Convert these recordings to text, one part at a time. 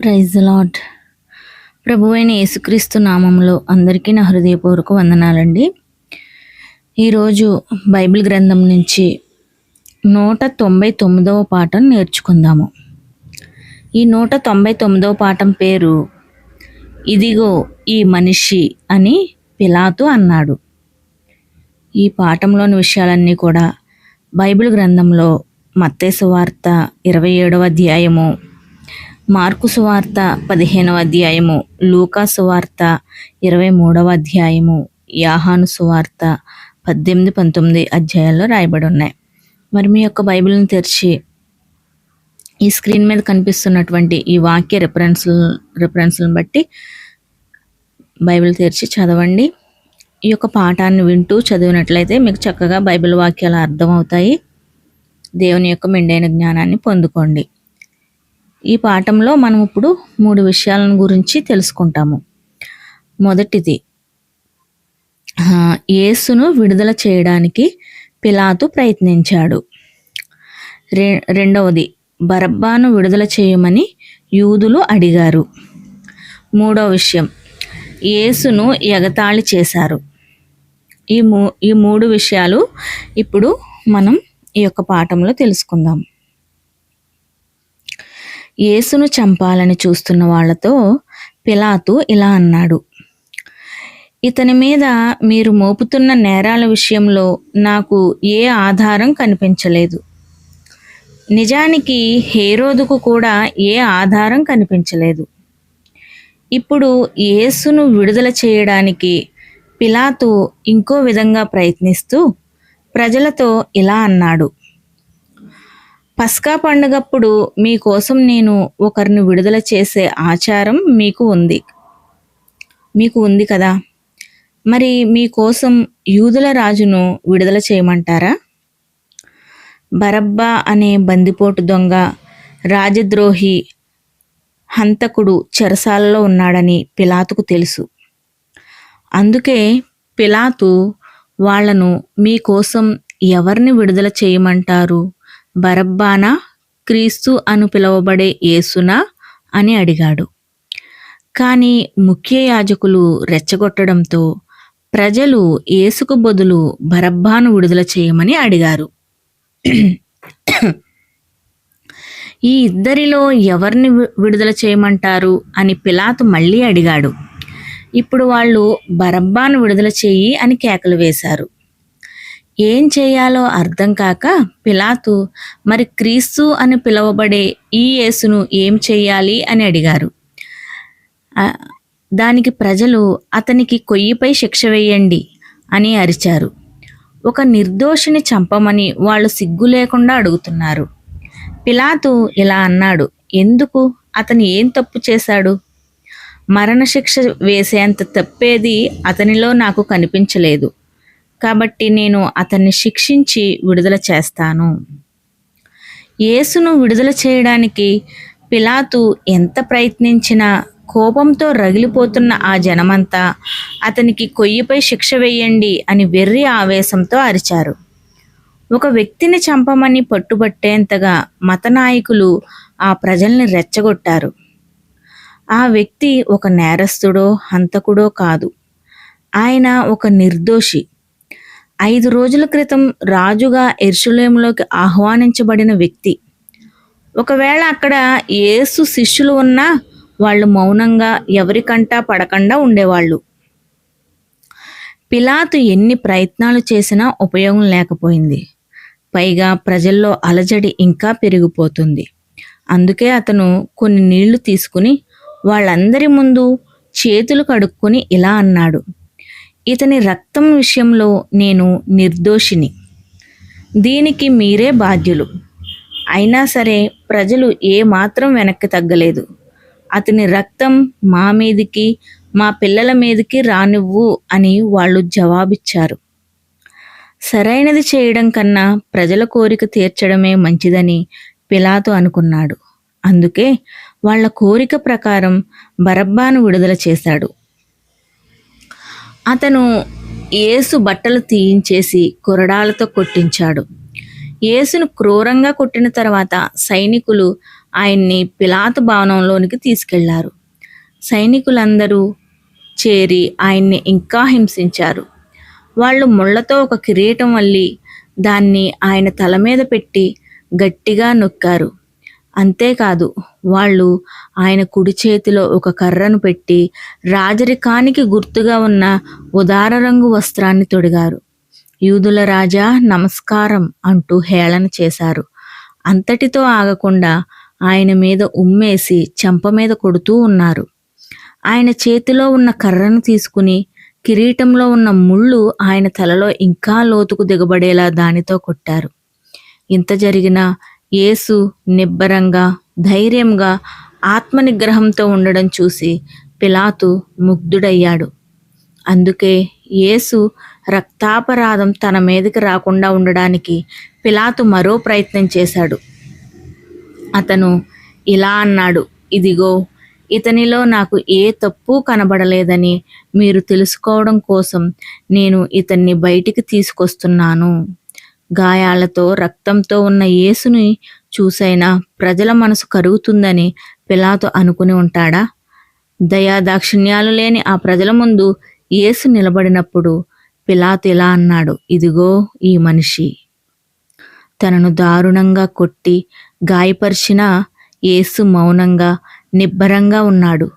Praise lot ప్రభు అయిన యేసుక్రీస్తు నామంలో అందరికీ నా హృదయపూర్వక వందనాలండి. ఈరోజు బైబిల్ గ్రంథం నుంచి నూట తొంభై తొమ్మిదవ పాఠం నేర్చుకుందాము. ఈ నూట తొంభై తొమ్మిదవ పాఠం పేరు ఇదిగో ఈ మనిషి అని పిలాతు అన్నాడు. ఈ పాఠంలోని విషయాలన్నీ కూడా బైబిల్ గ్రంథంలో మత్తేసు వార్త ఇరవై ఏడవ అధ్యాయము మార్కు సువార్త పదిహేనవ అధ్యాయము లూకా సువార్త ఇరవై మూడవ అధ్యాయము యాహాను సువార్త పద్దెనిమిది పంతొమ్మిది అధ్యాయాల్లో రాయబడి ఉన్నాయి. మరి మీ యొక్క బైబిల్ని తెరిచి ఈ స్క్రీన్ మీద కనిపిస్తున్నటువంటి ఈ వాక్య రిఫరెన్స్ రిఫరెన్స్లను బట్టి బైబిల్ తెరిచి చదవండి. ఈ యొక్క పాఠాన్ని వింటూ చదివినట్లయితే మీకు చక్కగా బైబిల్ వాక్యాలు అర్థమవుతాయి. దేవుని యొక్క మెండైన జ్ఞానాన్ని పొందుకోండి. ఈ పాఠంలో మనం ఇప్పుడు మూడు విషయాలను గురించి తెలుసుకుంటాము. మొదటిది యేసును విడుదల చేయడానికి పిలాతు ప్రయత్నించాడు. రె రెండవది బరబ్బాను విడుదల చేయమని యూదులు అడిగారు. మూడవ విషయం యేసును ఎగతాళి చేశారు. ఈ మూ ఈ మూడు విషయాలు ఇప్పుడు మనం ఈ యొక్క పాఠంలో తెలుసుకుందాం. యేసును చంపాలని చూస్తున్న వాళ్ళతో పిలాతు ఇలా అన్నాడు. ఇతని మీద మీరు మోపుతున్న నేరాల విషయంలో నాకు ఏ ఆధారం కనిపించలేదు. నిజానికి హేరోదుకు కూడా ఏ ఆధారం కనిపించలేదు. ఇప్పుడు యేసును విడుదల చేయడానికి పిలాతు ఇంకో విధంగా ప్రయత్నిస్తూ ప్రజలతో ఇలా అన్నాడు. పస్కా పండుగప్పుడు మీకోసం నేను ఒకరిని విడుదల చేసే ఆచారం మీకు ఉంది. మీకు ఉంది కదా. మరి మీకోసం యూదుల రాజును విడుదల చేయమంటారా? బరబ్బా అనే బందిపోటు దొంగ రాజద్రోహి హంతకుడు చెరసాలలో ఉన్నాడని పిలాతుకు తెలుసు. అందుకే పిలాతు వాళ్ళను మీకోసం ఎవరిని విడుదల చేయమంటారు? బరబ్బానా క్రీస్తు అను పిలువబడే యేసునా అని అడిగాడు. కానీ ముఖ్య యాజకులు రెచ్చగొట్టడంతో ప్రజలు యేసుకు బదులు బరబ్బాను విడుదల చేయమని అడిగారు. ఈ ఇద్దరిలో ఎవరిని విడుదల చేయమంటారు అని పిలాతు మళ్ళీ అడిగాడు. ఇప్పుడు వాళ్ళు బరబ్బాను విడుదల చేయి అని కేకలు వేశారు. ఏం చేయాలో అర్థం కాక పిలాతు మరి క్రీస్తు అని పిలువబడే ఈ యేసును ఏం చేయాలి? అని అడిగారు. దానికి ప్రజలు అతనికి కొయ్యిపై శిక్ష వేయండి అని అరిచారు. ఒక నిర్దోషిని చంపమని వాళ్ళు సిగ్గు లేకుండా అడుగుతున్నారు. పిలాతు ఇలా అన్నాడు ఎందుకు? అతను ఏం తప్పు చేశాడు? మరణశిక్ష వేసేంత తప్పేది అతనిలో నాకు కనిపించలేదు. కాబట్టి నేను అతన్ని శిక్షించి విడుదల చేస్తాను. యేసును విడుదల చేయడానికి పిలాతు ఎంత ప్రయత్నించినా కోపంతో రగిలిపోతున్న ఆ జనమంతా అతనికి కొయ్యిపై శిక్ష వేయండి అని వెర్రి ఆవేశంతో అరిచారు. ఒక వ్యక్తిని చంపమని పట్టుబట్టేంతగా మతనాయకులు ఆ ప్రజల్ని రెచ్చగొట్టారు. ఆ వ్యక్తి ఒక నేరస్తుడో హంతకుడో కాదు. ఆయన ఒక నిర్దోషి. ఐదు రోజుల క్రితం రాజుగా ఎర్షులేంలోకి ఆహ్వానించబడిన వ్యక్తి. ఒకవేళ అక్కడ ఏసు శిష్యులు ఉన్నా వాళ్ళు మౌనంగా ఎవరికంటా పడకుండా ఉండేవాళ్ళు. పిలాతు ఎన్ని ప్రయత్నాలు చేసినా ఉపయోగం లేకపోయింది. పైగా ప్రజల్లో అలజడి ఇంకా పెరిగిపోతుంది. అందుకే అతను కొన్ని నీళ్ళు తీసుకుని వాళ్ళందరి ముందు చేతులు కడుక్కొని ఇలా అన్నాడు. ఇతని రక్తం విషయంలో నేను నిర్దోషిని. దీనికి మీరే బాధ్యులు. అయినా సరే ప్రజలు ఏమాత్రం వెనక్కి తగ్గలేదు. అతని రక్తం మా మీదికి మా పిల్లల మీదకి రానివ్వు అని వాళ్ళు జవాబిచ్చారు. సరైనది చేయడం కన్నా ప్రజల కోరిక తీర్చడమే మంచిదని పిలాతో అనుకున్నాడు. అందుకే వాళ్ళ కోరిక ప్రకారం బరబ్బాను విడుదల చేశాడు. అతను ఏసు బట్టలు తీయించేసి కొరడాలతో కొట్టించాడు. యేసును క్రూరంగా కొట్టిన తర్వాత సైనికులు ఆయన్ని పిలాతు భవనంలోనికి తీసుకెళ్ళారు. సైనికులందరూ చేరి ఆయన్ని ఇంకా హింసించారు. వాళ్ళు ముళ్ళతో ఒక కిరీటం వల్లి దాన్ని ఆయన తల మీద పెట్టి గట్టిగా నొక్కారు. అంతేకాదు వాళ్ళు ఆయన కుడి చేతిలో ఒక కర్రను పెట్టి రాజరికానికి గుర్తుగా ఉన్న ఉదార రంగు వస్త్రాన్ని తొడిగారు. యూదుల రాజా నమస్కారం అంటూ హేళన చేశారు. అంతటితో ఆగకుండా ఆయన మీద ఉమ్మేసి చెంప మీద కొడుతూ ఉన్నారు. ఆయన చేతిలో ఉన్న కర్రను తీసుకుని కిరీటంలో ఉన్న ముళ్ళు ఆయన తలలో ఇంకా లోతుకు దిగబడేలా దానితో కొట్టారు. ఇంత జరిగినా యేసు నిబ్బరంగా ధైర్యంగా ఆత్మనిగ్రహంతో ఉండడం చూసి పిలాతు ముగ్ధుడయ్యాడు. అందుకే యేసు రక్తాపరాధం తన మీదకి రాకుండా ఉండడానికి పిలాతు మరో ప్రయత్నం చేశాడు. అతను ఇలా అన్నాడు ఇదిగో ఇతనిలో నాకు ఏ తప్పు కనబడలేదని మీరు తెలుసుకోవడం కోసం నేను ఇతన్ని బయటికి తీసుకొస్తున్నాను. గాయాలతో రక్తంతో ఉన్న యేసుని చూసైనా ప్రజల మనసు కరుగుతుందని పిలాతు అనుకుని ఉంటాడా? దయాదాక్షిణ్యాలు లేని ఆ ప్రజల ముందు యేసు నిలబడినప్పుడు పిలాతు ఇలా అన్నాడు ఇదిగో ఈ మనిషి. తనను దారుణంగా కొట్టి గాయపరిచిన యేసు మౌనంగా నిబ్బరంగా ఉన్నాడు.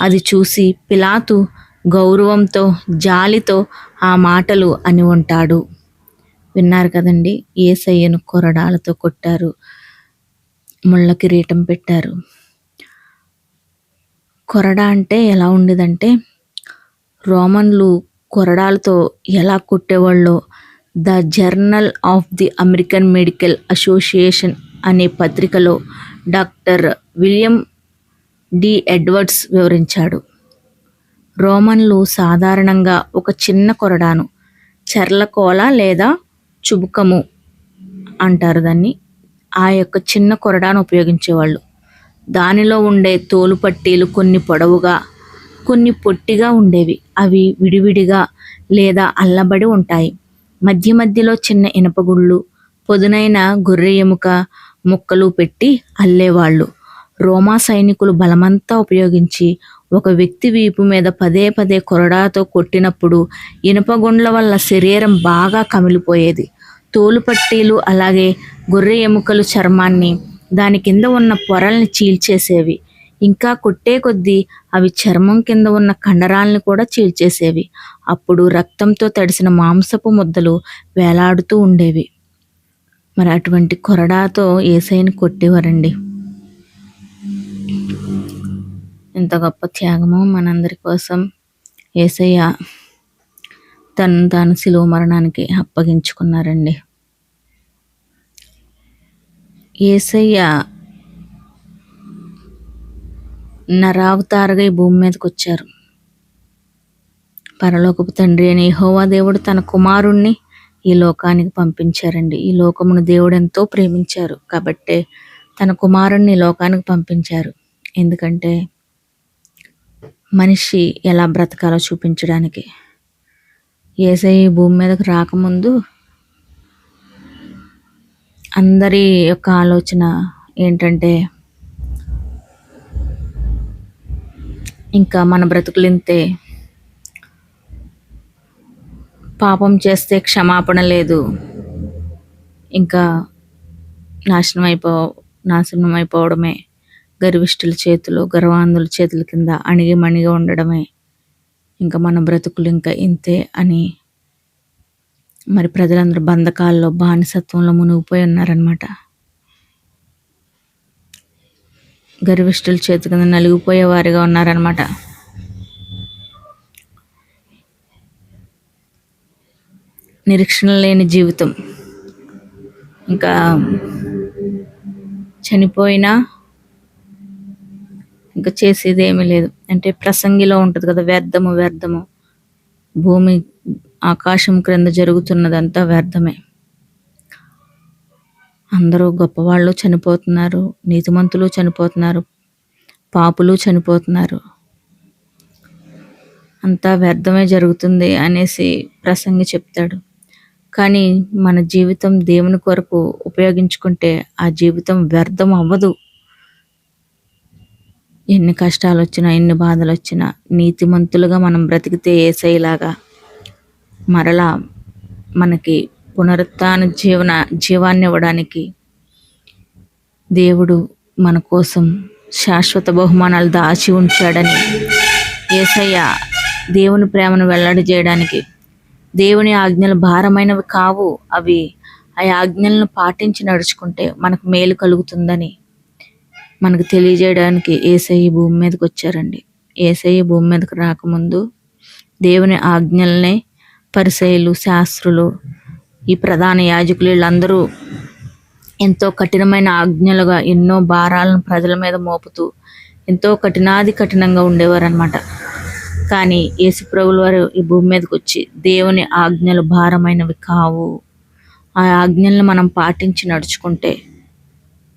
అది చూసి పిలాతు గౌరవంతో జాలితో ఆ మాటలు అని ఉంటాడు. విన్నారు కదండి. ఏసయ్యను కొరడాలతో కొట్టారు. ముళ్ళ కిరీటం పెట్టారు. కొరడా అంటే ఎలా ఉండేదంటే రోమన్లు కొరడాలతో ఎలా కొట్టేవాళ్ళో the journal of the American medical association అనే పత్రికలో డాక్టర్ విలియం డి ఎడ్వర్డ్స్ వివరించాడు. రోమన్లు సాధారణంగా ఒక చిన్న కొరడాను చర్లకోల లేదా చుబుకము అంటారు దాన్ని. ఆ యొక్క చిన్న కొరడాను ఉపయోగించేవాళ్ళు. దానిలో ఉండే తోలు పట్టీలు కొన్ని పొడవుగా కొన్ని పొట్టిగా ఉండేవి. అవి విడివిడిగా లేదా అల్లబడి ఉంటాయి. మధ్య మధ్యలో చిన్న ఇనపగుళ్ళు పొదునైన గొర్రె ఎముక ముక్కలు పెట్టి అల్లేవాళ్ళు. రోమా సైనికులు బలమంతా ఉపయోగించి ఒక వ్యక్తి వీపు మీద పదే పదే కొరడాతో కొట్టినప్పుడు ఇనుపగుండ్ల వల్ల శరీరం బాగా కమిలిపోయేది. తోలుపట్టీలు అలాగే గొర్రె ఎముకలు చర్మాన్ని దాని కింద ఉన్న పొరల్ని చీల్చేసేవి. ఇంకా కొట్టే కొద్దీ అవి చర్మం కింద ఉన్న కండరాల్ని కూడా చీల్చేసేవి. అప్పుడు రక్తంతో తడిసిన మాంసపు ముద్దలు వేలాడుతూ ఉండేవి. మరి అటువంటి కొరడాతో ఏసైని కొట్టేవారండి. ఎంత గొప్ప త్యాగమో మనందరి కోసం. ఏసయ్య తను తాను శిలువ మరణానికి అప్పగించుకున్నారండి. ఏసయ్య నరావతారగా ఈ భూమి మీదకి వచ్చారు పరలోకపు తండ్రి అని హోవా దేవుడు తన కుమారుణ్ణి ఈ లోకానికి పంపించారండి. ఈ లోకమును దేవుడు ఎంతో ప్రేమించారు కాబట్టే తన కుమారుణ్ణి ఈ లోకానికి పంపించారు. ఎందుకంటే మనిషి ఎలా బ్రతకాలో చూపించడానికి ఏసై భూమి మీదకి రాకముందు అందరి యొక్క ఆలోచన ఏంటంటే ఇంకా మన బ్రతుకులు ఇంతే పాపం చేస్తే క్షమాపణ లేదు. ఇంకా నాశనం అయిపో నాశనం అయిపోవడమే గర్విష్ఠుల చేతులు గర్వాంధుల చేతుల కింద అణిగి మణిగి ఉండడమే. ఇంకా మన బ్రతుకులు ఇంకా ఇంతే అని మరి ప్రజలందరూ బంధకాల్లో బానిసత్వంలో మునిగిపోయి ఉన్నారనమాట గర్విష్ఠుల చేతి కింద నలిగిపోయే వారిగా ఉన్నారనమాట నిరీక్షణ లేని జీవితం. ఇంకా చనిపోయినా ఇంకా చేసేది ఏమీ లేదు. అంటే ప్రసంగిలో ఉంటుంది కదా వ్యర్థము వ్యర్థము. భూమి ఆకాశం క్రింద జరుగుతున్నదంతా వ్యర్థమే. అందరూ గొప్పవాళ్ళు చనిపోతున్నారు నీతిమంతులు చనిపోతున్నారు పాపులు చనిపోతున్నారు. అంతా వ్యర్థమే జరుగుతుంది అనేసి ప్రసంగి చెప్తాడు. కానీ మన జీవితం దేవుని కొరకు ఉపయోగించుకుంటే ఆ జీవితం వ్యర్థం అవ్వదు. ఎన్ని కష్టాలు వచ్చినా ఎన్ని బాధలు వచ్చినా నీతిమంతులుగా మనం బ్రతికితే ఏసైలాగా మరలా మనకి పునరుత్న జీవన జీవాన్ని ఇవ్వడానికి దేవుడు మన కోసం శాశ్వత బహుమానాలు దాచి ఉంచాడని ఏసయ్య దేవుని ప్రేమను వెల్లడి చేయడానికి దేవుని ఆజ్ఞలు భారమైనవి కావు. అవి ఆ ఆజ్ఞలను పాటించి నడుచుకుంటే మనకు మేలు కలుగుతుందని మనకు తెలియజేయడానికి ఏసఐ భూమి మీదకి వచ్చారండి. ఏసఐ భూమి మీదకి రాకముందు దేవుని ఆజ్ఞల్నే పరిసయులు శాస్త్రులు ఈ ప్రధాన యాజకులు వీళ్ళందరూ ఎంతో కఠినమైన ఆజ్ఞలుగా ఎన్నో భారాలను ప్రజల మీద మోపుతూ ఎంతో కఠినాది కఠినంగా ఉండేవారనమాట కానీ యేసుప్రభుల వారు ఈ భూమి మీదకి వచ్చి దేవుని ఆజ్ఞలు భారమైనవి కావు. ఆ ఆజ్ఞలను మనం పాటించి నడుచుకుంటే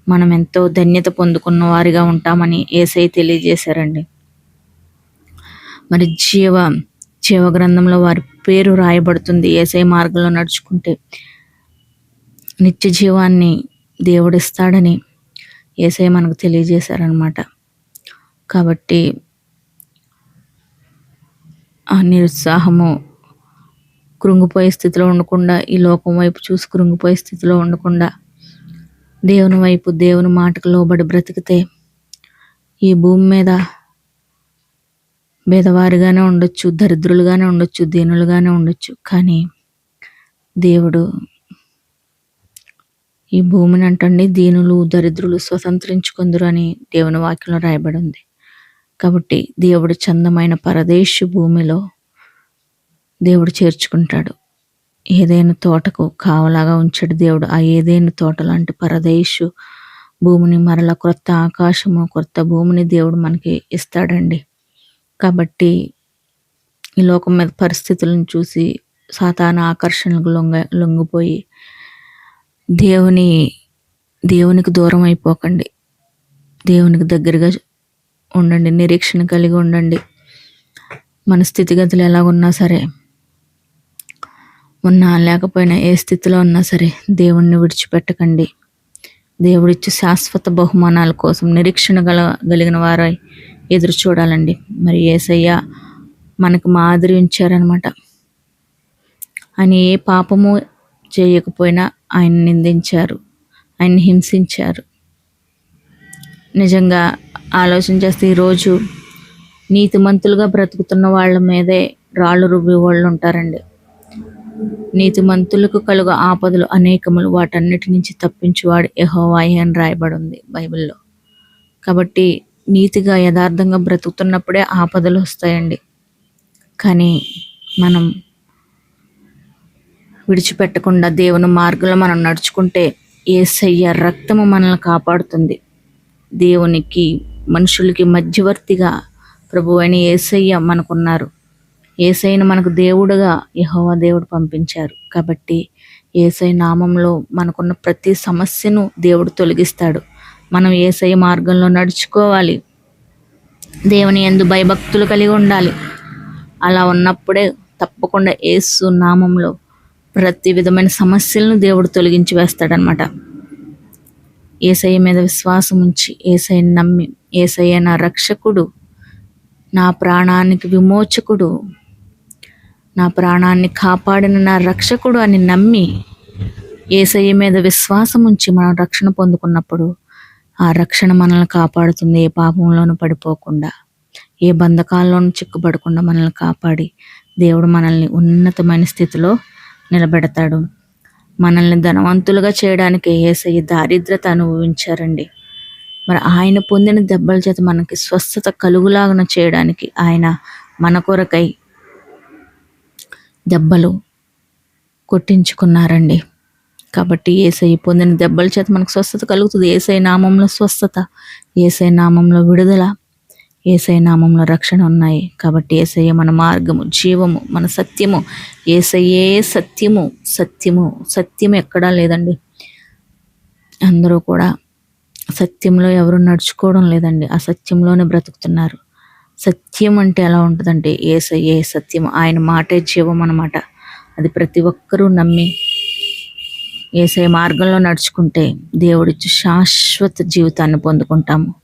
మనం ఎంతో ధన్యత పొందుకున్న వారిగా ఉంటామని ఏసై తెలియజేశారండి. మరి జీవ జీవ గ్రంథంలో వారి పేరు రాయబడుతుంది ఏసై మార్గంలో నడుచుకుంటే. నిత్య జీవాన్ని దేవుడిస్తాడని ఏసై మనకు తెలియజేశారనమాట కాబట్టి ఆ నిరుత్సాహము కృంగిపోయే స్థితిలో ఉండకుండా ఈ లోకం వైపు చూసి కృంగిపోయే స్థితిలో ఉండకుండా దేవుని వైపు దేవుని మాటకు లోబడి బ్రతికితే ఈ భూమి మీద భేదవారిగానే ఉండొచ్చు దరిద్రులుగానే ఉండొచ్చు దీనులుగానే ఉండొచ్చు. కానీ దేవుడు ఈ భూమిని అంటండి దీనులు దరిద్రులు స్వతంత్రించుకుందరు అని దేవుని వాక్యంలో రాయబడి ఉంది. కాబట్టి దేవుడు చందమైన పరదేశ భూమిలో దేవుడు చేర్చుకుంటాడు. ఏదైనా తోటకు కావలాగా ఉంచాడు దేవుడు. ఆ ఏదైనా తోట లాంటి పరదేశు భూమిని మరల కొత్త ఆకాశము కొత్త భూమిని దేవుడు మనకి ఇస్తాడండి. కాబట్టి ఈ లోకం మీద పరిస్థితులను చూసి సాతాన ఆకర్షణలకు లొంగ లొంగిపోయి దేవుని దేవునికి దూరం అయిపోకండి. దేవునికి దగ్గరగా ఉండండి నిరీక్షణ కలిగి ఉండండి. మన స్థితిగతులు ఎలాగున్నా సరే ఉన్నా లేకపోయినా ఏ స్థితిలో ఉన్నా సరే దేవుణ్ణి విడిచిపెట్టకండి. దేవుడిచ్చి శాశ్వత బహుమానాల కోసం నిరీక్షణ గల కలిగిన వారై ఎదురు చూడాలండి. మరి ఏసయ్య మనకు మాదిరి ఉంచారనమాట ఆయన ఏ పాపము చేయకపోయినా ఆయన నిందించారు. ఆయన హింసించారు. నిజంగా ఆలోచన చేస్తే ఈరోజు నీతిమంతులుగా బ్రతుకుతున్న వాళ్ళ మీదే రాళ్ళు రుబ్బి వాళ్ళు ఉంటారండి. నీతిమంతులకు కలుగు ఆపదలు అనేకములు వాటన్నిటి నుంచి తప్పించువాడు ఎహోవాయి అని రాయబడింది బైబిల్లో. కాబట్టి నీతిగా యథార్థంగా బ్రతుకుతున్నప్పుడే ఆపదలు వస్తాయండి. కానీ మనం విడిచిపెట్టకుండా దేవుని మార్గంలో మనం నడుచుకుంటే ఏసయ్య రక్తము మనల్ని కాపాడుతుంది. దేవునికి మనుషులకి మధ్యవర్తిగా ప్రభు అయిన ఏసయ్య మనకున్నారు. ఏసైను మనకు దేవుడుగా యహోవా దేవుడు పంపించారు. కాబట్టి ఏసై నామంలో మనకున్న ప్రతి సమస్యను దేవుడు తొలగిస్తాడు. మనం ఏసై మార్గంలో నడుచుకోవాలి. దేవుని ఎందు భయభక్తులు కలిగి ఉండాలి. అలా ఉన్నప్పుడే తప్పకుండా ఏసు నామంలో ప్రతి విధమైన సమస్యలను దేవుడు తొలగించి వేస్తాడనమాట ఏసయ్య మీద విశ్వాసం ఉంచి ఏసయ్యని నమ్మి ఏసయ్య నా రక్షకుడు నా ప్రాణానికి విమోచకుడు నా ప్రాణాన్ని కాపాడిన నా రక్షకుడు అని నమ్మి ఏసయ్య మీద విశ్వాసం ఉంచి మనం రక్షణ పొందుకున్నప్పుడు ఆ రక్షణ మనల్ని కాపాడుతుంది ఏ పాపంలోనూ పడిపోకుండా ఏ బంధకాల్లోనూ చిక్కుపడకుండా మనల్ని కాపాడి దేవుడు మనల్ని ఉన్నతమైన స్థితిలో నిలబెడతాడు. మనల్ని ధనవంతులుగా చేయడానికి ఏసయ్య దారిద్రత అనుభవించారండి. మరి ఆయన పొందిన దెబ్బల చేత మనకి స్వస్థత కలుగులాగన చేయడానికి ఆయన మన కొరకై దెబ్బలు కొట్టించుకున్నారండి. కాబట్టి ఏసై పొందిన దెబ్బల చేత మనకు స్వస్థత కలుగుతుంది. ఏసై నామంలో స్వస్థత ఏసై నామంలో విడుదల ఏసై నామంలో రక్షణ ఉన్నాయి. కాబట్టి ఏసయ్య మన మార్గము జీవము మన సత్యము ఏసయ్యే సత్యము సత్యము సత్యం ఎక్కడా లేదండి. అందరూ కూడా సత్యంలో ఎవరు నడుచుకోవడం లేదండి. ఆ సత్యంలోనే బ్రతుకుతున్నారు. సత్యం అంటే ఎలా ఉంటుందంటే ఏసయ్యే సత్యం ఆయన మాటే జీవం అన్నమాట. అది ప్రతి ఒక్కరూ నమ్మి ఏసఐ మార్గంలో నడుచుకుంటే దేవుడిచ్చి శాశ్వత జీవితాన్ని పొందుకుంటాము.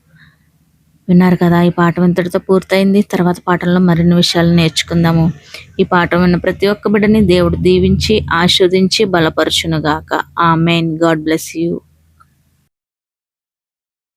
విన్నారు కదా ఈ పాఠం ఇంతటితో పూర్తయింది. తర్వాత పాఠంలో మరిన్ని విషయాలు నేర్చుకుందాము. ఈ పాఠం విన్న ప్రతి ఒక్క బిడ్డని దేవుడు దీవించి ఆస్వాదించి బలపరచునుగాక. ఆ మెయిన్ గాడ్ బ్లెస్ యూ.